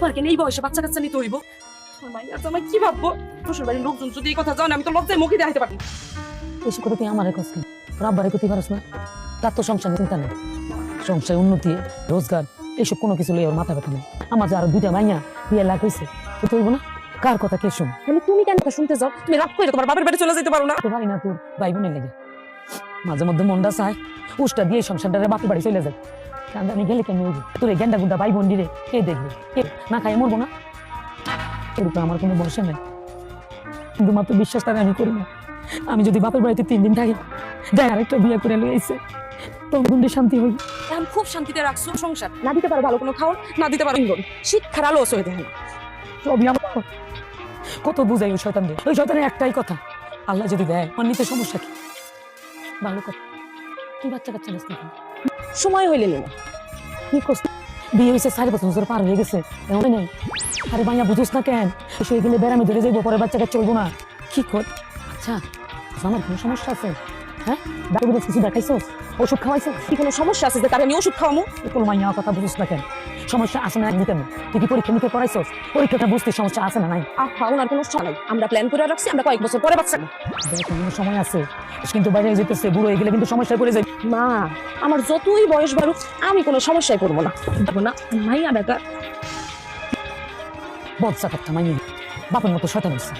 তোমার কেন এই বয়সে বাচ্চা কাচ্চা নিতে হইব। কি ভাববো? শ্বশুর বাড়ির লোকজন যদি এই কথা জানে আমি তো লজ্জায় মুখে দেখাতে পারি এসব কথা তুই আমার কস কেন তোর আব্বারে করতে পারস না? তার তো সংসার চিন্তা নেই। সংসার উন্নতি রোজগার এইসব কোনো কিছু লই ওর মাথা ব্যথা নেই। আমার যে আরও দুইটা মাইয়া বিয়ে লাগ হয়েছে তো তুইব না? কার কথা কে শুন? তাহলে তুমি কেন শুনতে যাও? তুমি রাগ করে তোমার বাপের বাড়ি চলে যেতে পারো না। তো পারি না তোর ভাই বোনের লেগে। মাঝে মধ্যে মনটা চায়। উষ্টা দিয়ে সংসারটারে বাপের বাড়ি চলে যায়। আমি গেলে হইব? তোর গেন্ডা গুন্ডা ভাই বোন দিলে কে দেখবে? কে? না খাই মরবো না? উপরে আমার কোনো ভরসা নেই। কিন্তু মাত্র বিশ্বাস তাকে আমি করি না। আমি যদি বাপের বাড়িতে তিন দিন থাকি দেখ আরেকটা বিয়ে করে লইছে তোর গুন্ডে শান্তি হই এখন খুব শান্তিতে রাখছো সংসার। না দিতে পারো ভালো কোনো খাওয়ার না দিতে পারো ইন্ধন। শিক্ষার আলো হয়ে দেখে সবই আমার কত বুঝাই ওই শয়তান ওই শয়তানের একটাই কথা আল্লাহ যদি দেয় আমার নিতে সমস্যা কি? ভালো কথা তুই বাচ্চা কাচ্চা নিস সময় হইলে নিল কি করছিস বিয়ে হয়েছে সাড়ে পাঁচ বছর পার হয়ে গেছে। এমন নেই। আরে ভাইয়া বুঝিস না কেন? সে গেলে বেড়ামে ধরে যাইবো পরে বাচ্চা কাচ্চা চলবো না। কি কর? আচ্ছা আমার কোনো সমস্যা আছে? হ্যাঁ? ডাক্তার কিছু দেখাইছোস? ওষুধ খাওয়াইছো কি কোনো সমস্যা আছে যে তার আমি ওষুধ খাওয়ামু? তোর মাইয়া কথা বুঝিস না কেন? সমস্যা আছে না একদিকে? তুই কি পরীক্ষা নিতে করাইছোস পরীক্ষাটা বুঝতে সমস্যা আছে না নাই? আহা ওনার কোনো সমস্যা নাই। আমরা প্ল্যান করে রাখছি আমরা কয়েক বছর পরে বাচ্চা। দেখ সময় আছে। কিন্তু বাইরে যেতেছে বুড়ো হয়ে গেলে কিন্তু সমস্যায় পড়ে যাবে মা আমার যতই বয়স বাড়ুক আমি কোনো সমস্যায় পড়ব না। পারব না মাইয়া বেকার। বদসা কথা মাইনি বাপের মতো হচ্ছে